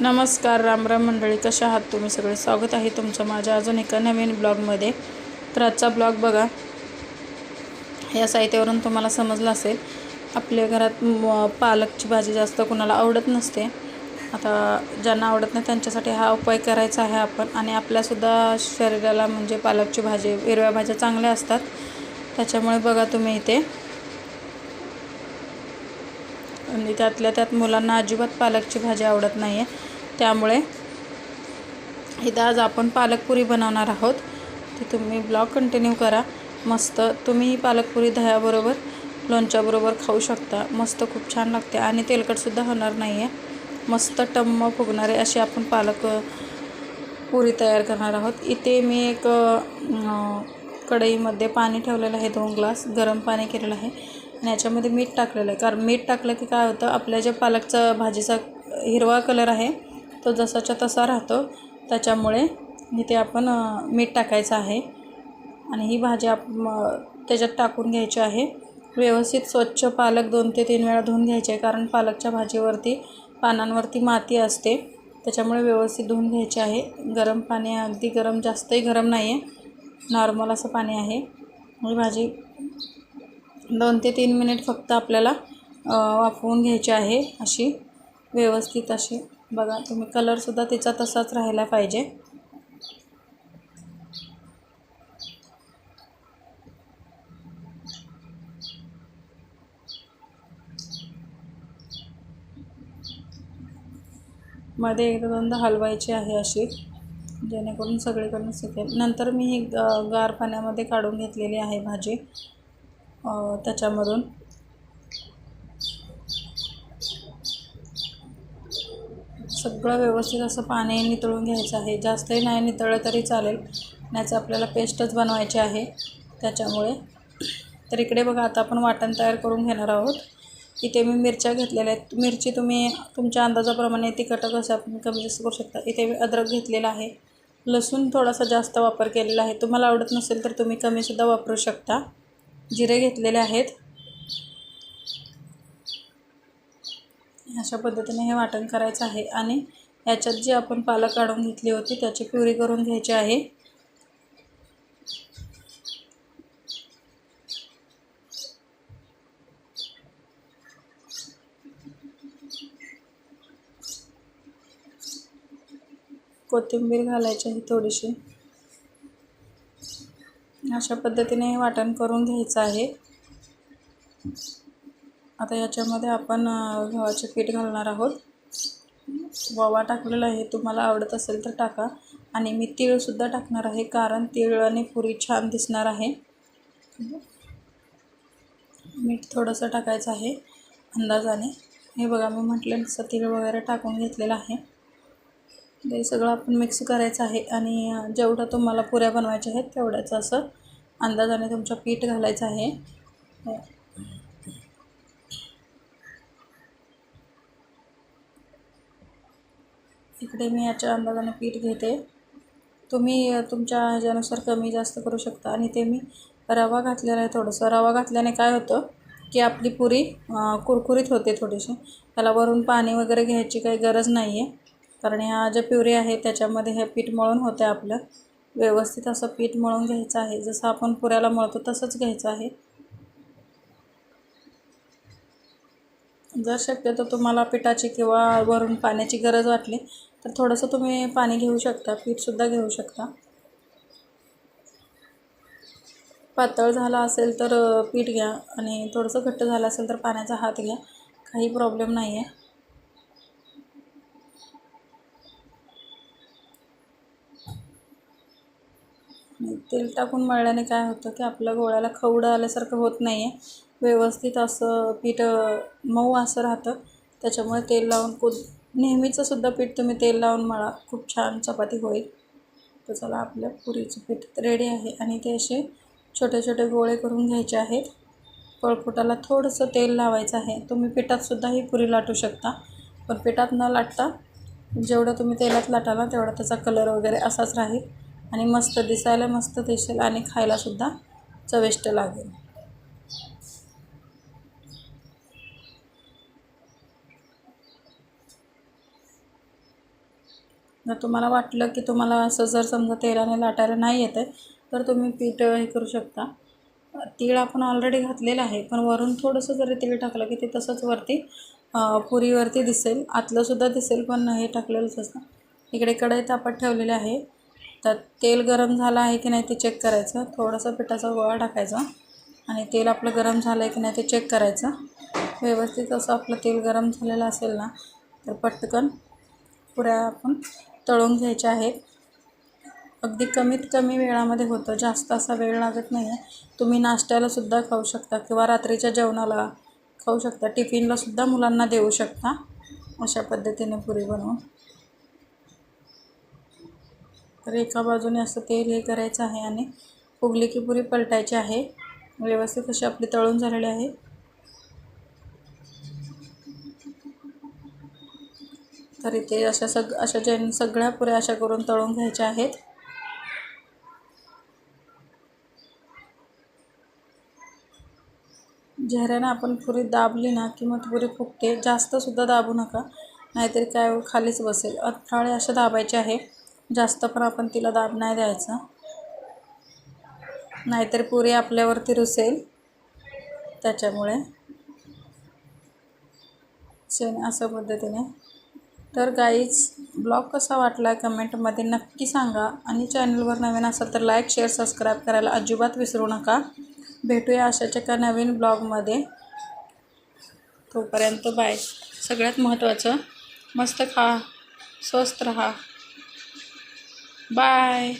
नमस्कार रामराम मंडळी कशा आहात तुम्ही सगळे? स्वागत आहे तुमचं माझ्या अजून एका नवीन ब्लॉगमध्ये. तर आजचा ब्लॉग बघा या साहित्यावरून तुम्हाला समजलं असेल आपल्या घरात म- पालकची भाजी जास्त कुणाला आवडत नसते. आता ज्यांना आवडत नाही त्यांच्यासाठी हा उपाय करायचा आहे आपण. आणि आपल्यासुद्धा शरीराला म्हणजे पालकची भाजी हिरव्या भाज्या चांगल्या असतात. त्याच्यामुळे बघा तुम्ही इथे आणि त्यातल्या त्यात मुलांना अजिबात पालकची भाजी आवडत नाही आहे त्यामुळे इथं आज आपण पालकपुरी बनवणार आहोत. ती तुम्ही ब्लॉग कंटिन्यू करा. मस्त तुम्ही ही पालकपुरी दह्याबरोबर लोणच्याबरोबर खाऊ शकता. मस्त खूप छान लागते आणि तेलकटसुद्धा होणार नाही आहे मस्त टम्म फुगणारे अशी आपण पालक पुरी तयार करणार आहोत. इथे मी एक कढईमध्ये पाणी ठेवलेलं आहे दोन ग्लास. गरम पाणी केलेलं आहे. आणि याच्यामध्ये मीठ टाकलेलं आहे. कारण मीठ टाकलं की काय होतं आपल्या ज्या पालकचा भाजीचा हिरवा कलर आहे तो जसाच्या तसा राहतो. त्याच्यामुळे इथे आपण मीठ टाकायचं आहे. आणि ही भाजी आप त्याच्यात टाकून घ्यायची आहे. व्यवस्थित स्वच्छ पालक दोन ते तीन वेळा धुवून घ्यायचे आहे. कारण पालकच्या भाजीवरती पानांवरती माती असते. त्याच्यामुळे व्यवस्थित धुवून घ्यायचे आहे. गरम पाणी अगदी गरम जास्तही गरम नाही आहे नॉर्मल असं पाणी आहे. ही भाजी दोन ते तीन मिनिट फक्त आपल्याला वाफवून घ्यायची आहे अशी व्यवस्थित अशी. बघा तुम्ही कलरसुद्धा तिचा तसाच राहायला पाहिजे. मध्ये एकदा दोनदा हलवायची आहे अशी जेणेकरून सगळीकडून सुकेल. नंतर मी ही ग- गार पाण्यामध्ये काढून घेतलेली आहे भाजी. त्याच्यामधून. सगळं व्यवस्थित असं पाणी नितळून घ्यायचं आहे. जास्तही नाही नितळलं तरी चालेल. नाहीचं आपल्याला पेस्टच बनवायची आहे. त्याच्यामुळे. तर इकडे बघा आता आपण वाटण तयार करून घेणार आहोत. इथे मी मिरच्या घेतलेल्या आहेत. मिरची तुम्ही तुमच्या अंदाजाप्रमाणे तिखट कसं आपण कमी जास्त करू शकता. इथे मी अद्रक घेतलेला आहे. लसूण थोडासा जास्त वापर केलेला आहे. तुम्हाला आवडत नसेल तर तुम्ही कमीसुद्धा वापरू शकता. जिरे घेतलेले आहेत. अशा पद्धतीने हे वाटण करायचं आहे आणि याच्यात जी आपण पालक काढून घेतली होती त्याची प्युरी करून घ्यायची आहे. कोथिंबीर घालायची आहे थोडीशी. अशा पद्धतीने हे वाटण करून घ्यायचं आहे. आता याच्यामध्ये आपण गव्हाचे पीठ घालणार आहोत. वावा टाकलेला आहे तुम्हाला आवडत असेल तर टाका. आणि मी तीळसुद्धा टाकणार आहे कारण तीळ आणि पुरी छान दिसणार आहे. मीठ थोडंसं टाकायचं आहे अंदाजाने. हे बघा मी म्हटलं तसं तीळ वगैरे टाकून घेतलेलं आहे. ते सगळं आपण मिक्स करायचं आहे आणि जेवढं तुम्हाला पुऱ्या बनवायच्या आहेत तेवढ्याचं असं अंदाजाने तुमचं पीठ घालायचं आहे. इकडे मी याच्या अंदाजाने पीठ घेते. तुम्ही तुमच्या ह्याच्यानुसार कमी जास्त करू शकता. आणि ते मी रवा घातलेला आहे थोडंसं. रवा घातल्याने काय होतं की आपली पुरी कुरकुरीत होते थोडीशी. त्याला वरून पाणी वगैरे घ्यायची काही गरज नाही आहे कारण ह्या ज्या प्युरी आहे त्याच्यामध्ये हे पीठ मळून होतं आपलं. व्यवस्थित असं पीठ मळून घ्यायचं आहे. जसं आपण पुऱ्याला मळतो तसंच घ्यायचं आहे. जर शक्यतो तुम्हाला पिठाची किंवा वरून पाण्याची गरज वाटली तर थोडंसं तुम्ही पाणी घेऊ शकता. पीठसुद्धा घेऊ शकता. पातळ झाला असेल तर पीठ घ्या. आणि थोडंसं घट्ट झालं असेल तर पाण्याचा हात घ्या. काही प्रॉब्लेम नाही आहे तेल टाकून मळल्याने काय होतं की आपल्या गोळ्याला खवडं आल्यासारखं होत नाही आहे व्यवस्थित असं पीठ मऊ असं राहतं. त्याच्यामुळे तेल लावून कु नेहमीचं सुद्धा पीठ तुम्ही तेल लावून मळा. खूप छान चपाती होईल. तर चला आपल्या पुरीचं पीठ रेडी आहे आणि ते असे छोटे छोटे गोळे करून घ्यायचे आहेत. पळपुटाला थोडंसं तेल लावायचं आहे. तुम्ही पिठातसुद्धा ही पुरी लाटू शकता. पण पिठात न लाटता जेवढं तुम्ही तेलात लाटाला तेवढा त्याचा कलर वगैरे असाच राहील. आणि मस्त दिसायला मस्त दिसेल आणि खायलासुद्धा चविष्ट लागेल. जर तुम्हाला वाटलं की तुम्हाला असं जर समजा तेलाने लाटायला नाही येत आहे तर तुम्ही पीठ हे करू शकता. तीळ आपण ऑलरेडी घातलेलं आहे पण वरून थोडंसं जरी तीळ टाकलं की ते तसंच वरती पुरीवरती दिसेल. आतलंसुद्धा दिसेल पण हे टाकलेलंच असतं. इकडे कढई तापत ठेवलेले आहे. तर तेल गरम झालं आहे की नाही ते चेक करायचं. थोडंसं पिठाचा गोळा टाकायचा आणि तेल आपलं गरम झालं आहे की नाही ते चेक करायचं. व्यवस्थित असं आपलं तेल गरम झालेलं असेल ना तर पटकन पुऱ्या आपण तळून घ्यायच्या आहेत. अगदी कमीत कमी वेळामध्ये होतं. जास्त असा वेळ लागत नाही आहे तुम्ही नाश्त्यालासुद्धा खाऊ शकता किंवा रात्रीच्या जेवणाला खाऊ शकता. टिफिनलासुद्धा मुलांना देऊ शकता. अशा पद्धतीने पुरी बनवून. तर एका बाजूने असं तेल हे करायचं आहे आणि फुगली की पुरी पलटायची आहे. व्यवस्थित अशी आपली तळून झालेली आहे. तर इथे अशा सग अशा जे सगळ्या पुऱ्या अशा करून तळून घ्यायच्या आहेत. चेहऱ्यानं आपण पुरी दाबली ना की मग पुरी फुगते. जास्तसुद्धा दाबू नका. नाहीतरी काय खालीच बसेल. अथाळे अशा दाबायचे आहे. जास्त पण आपण तिला दाब नाही द्यायचा. नाहीतर पुरी आपल्यावरती रुसेल. त्याच्यामुळे. सेम अशा पद्धतीने. तर गाईज ब्लॉग कसा वाटला कमेंटमध्ये नक्की सांगा. आणि चॅनलवर नवीन असाल तर लाईक शेअर सबस्क्राईब करायला अजिबात विसरू नका. भेटूया अशाच्या एका नवीन ब्लॉगमध्ये. तोपर्यंत बाय सगळ्यात महत्त्वाचं मस्त खा स्वस्त राहा. बाय